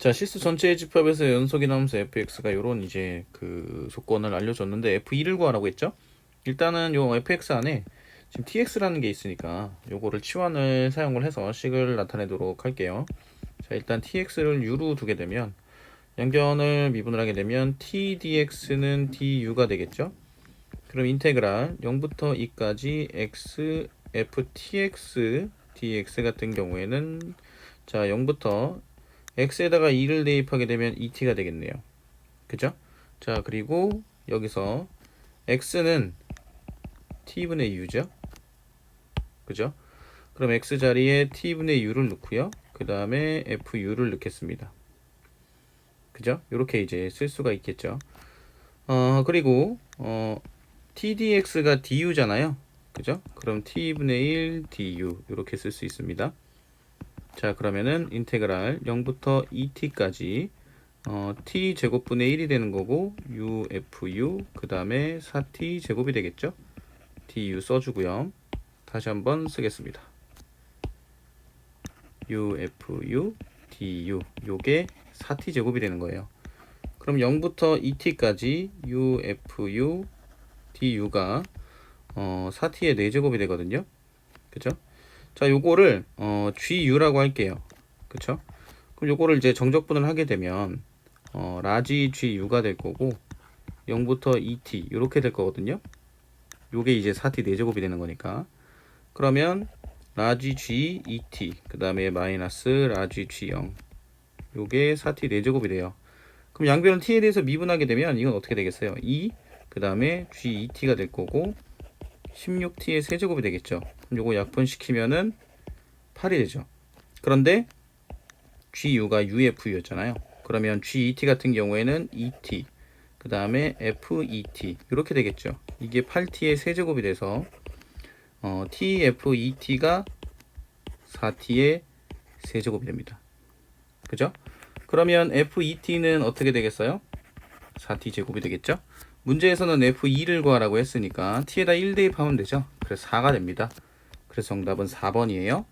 자, 실수 전체의 집합에서 연속이 나오면서 fx가 요런 이제 그 조건을 알려줬는데 f2를 구하라고 했죠? 일단은 요 fx 안에 지금 tx라는 게 있으니까 요거를 치환을 사용을 해서 식을 나타내도록 할게요. 자, 일단 tx를 u로 두게 되면 양변을 미분을 하게 되면 t dx는 du가 되겠죠? 그럼 인테그랄 0부터 2까지 x f tx dx 같은 경우에는 자 0부터 x에다가 2를 대입하게 되면 2t가 되겠네요. 그죠? 자 그리고 여기서 x는 t분의 u죠. 그죠? 그럼 x 자리에 t분의 u를 넣고요. 그 다음에 fu를 넣겠습니다. 그죠? 이렇게 이제 쓸 수가 있겠죠. 어 그리고 어 tdx가 du잖아요. 그죠? 그럼 t분의 1 du 이렇게 쓸 수 있습니다. 자 그러면은 인테그랄 0부터 2t까지 어, t 제곱분의 1이 되는 거고 ufu 그 다음에 4t 제곱이 되겠죠? du 써주고요. 다시 한번 쓰겠습니다. ufu du 요게 4t 제곱이 되는 거예요. 그럼 0부터 2t까지 ufu du가 어, 4t의 4제곱이 되거든요. 그죠? 자, 요거를 어, GU라고 할게요. 그쵸? 그럼 요거를 이제 정적분을 하게 되면 어, 라지 GU가 될 거고 0부터 2t 이렇게 될 거거든요. 요게 이제 4t 4제곱이 되는 거니까. 그러면 라지 G 2t 그 다음에 마이너스 라지 G0 요게 4t 4제곱이 돼요. 그럼 양변을 t에 대해서 미분하게 되면 이건 어떻게 되겠어요? 2, 그 다음에 G2t가 될 거고 16t의 세제곱이 되겠죠. 요거 약분시키면은 8이 되죠. 그런데 GU가 UFU였잖아요. 그러면 GET 같은 경우에는 ET, 그 다음에 FET 이렇게 되겠죠. 이게 8t의 세제곱이 돼서 어, TFET가 4t의 세제곱이 됩니다. 그죠? 그러면 FET는 어떻게 되겠어요? 4t 제곱이 되겠죠? 문제에서는 F2를 구하라고 했으니까 t에다 1 대입하면 되죠. 그래서 4가 됩니다. 그래서 정답은 4번이에요.